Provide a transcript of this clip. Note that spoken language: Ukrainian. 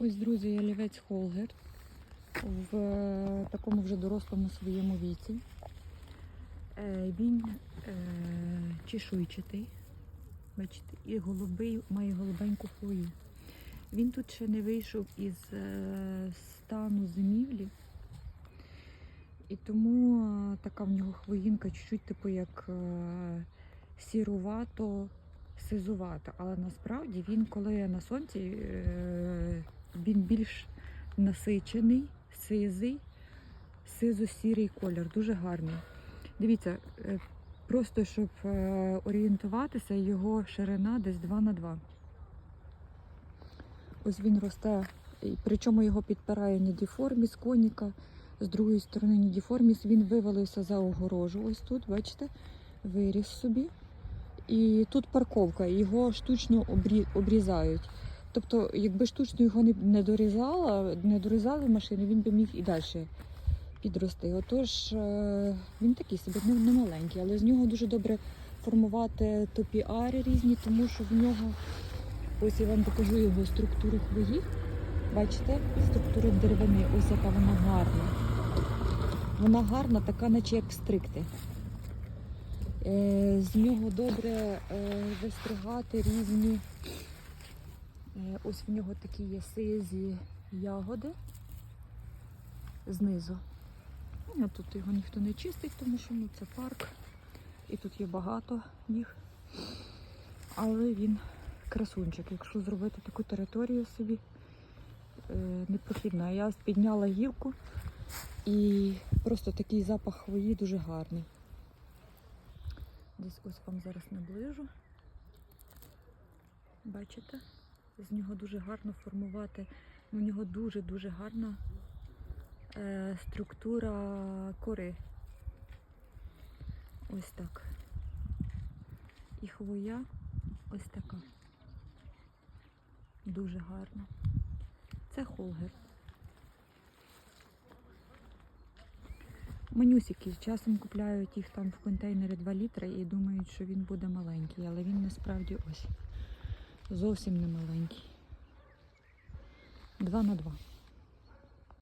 Ось, друзі, ялівець Холгер в е, такому вже дорослому своєму віці. Е, Він е, чешуйчатий, бачите, і голубий, має голубеньку хвою. Він тут ще не вийшов із стану зимівлі, і тому така в нього хвоїнка чуть-чуть типу як е, сірувато сизувата. Але насправді він, коли на сонці, він більш насичений, сизий, сизо-сірий колір, дуже гарний. Дивіться, е, просто щоб е, орієнтуватися, його ширина десь 2 на 2. Ось він росте, причому його підпирає Нідіформіс, коніка. З другої сторони Нідіформіс, він вивалився за огорожу. Ось тут, бачите, виріс собі. І тут парковка, його штучно обрізають. Тобто, якби штучно його не, дорізала, не дорізали машини, він би міг і далі підрости. Отож, е, він такий собі не, не маленький, але з нього дуже добре формувати топіари різні, тому що в нього, ось я вам покажу його структуру хвої. Бачите, структуру деревини, ось яка вона гарна. Вона гарна, така, наче як стрикти. Е, З нього добре е, вистригати різні. Е, Ось в нього такі є сизі ягоди знизу. Тут його ніхто не чистить, тому що ну, це парк. І тут є багато їх. Але він красунчик. Якщо зробити таку територію собі, е, не потрібно. Я підняла гілку і просто такий запах хвої дуже гарний. Десь ось вам зараз наближу. Бачите? З нього дуже гарно формувати. У нього дуже-дуже гарна е, структура кори. Ось так. І хвоя ось така. Дуже гарна. Це холгер. Манюсики. Часом купляють їх там в контейнері 2 літри і думають, що він буде маленький, але він насправді ось зовсім не маленький. Два на 2.